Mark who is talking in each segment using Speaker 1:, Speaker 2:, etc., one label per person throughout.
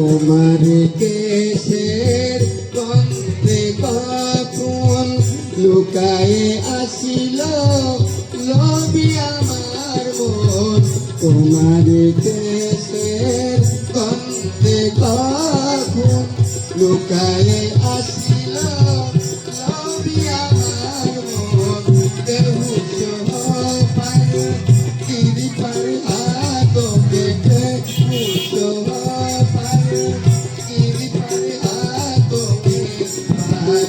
Speaker 1: তোমার কেশের গন্ধে কখন লুকায়ে আসিল? লবি আমার মন, তোমার কেশের গন্ধে কখন লুকায়ে আসিল?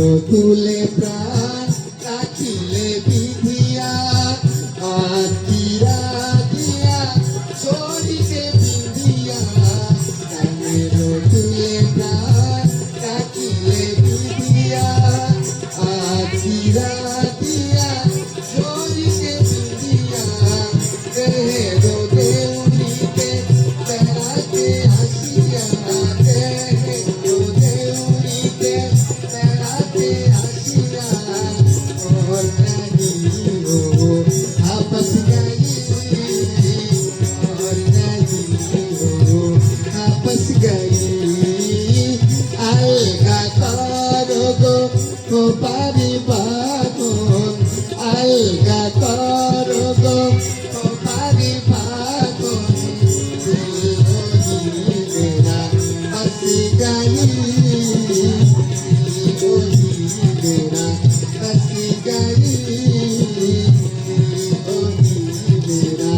Speaker 1: তুলে প্রাণ রাখিলে বিধিয়া আকিরা দিয়া শরীরে বিধিয়া। তুলে প্রাণ রাখিলে বিধিয়া আকিরা দিয়া দুর্গা কর গো কপারি ভাগরে জীবনীরা আসি জানি। জীবনীরা আসি জানি। জীবনীরা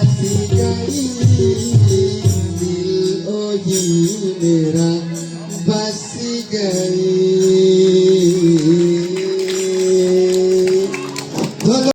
Speaker 1: আসি জানি। দিল ও জীবনীরা বাসি গয়ী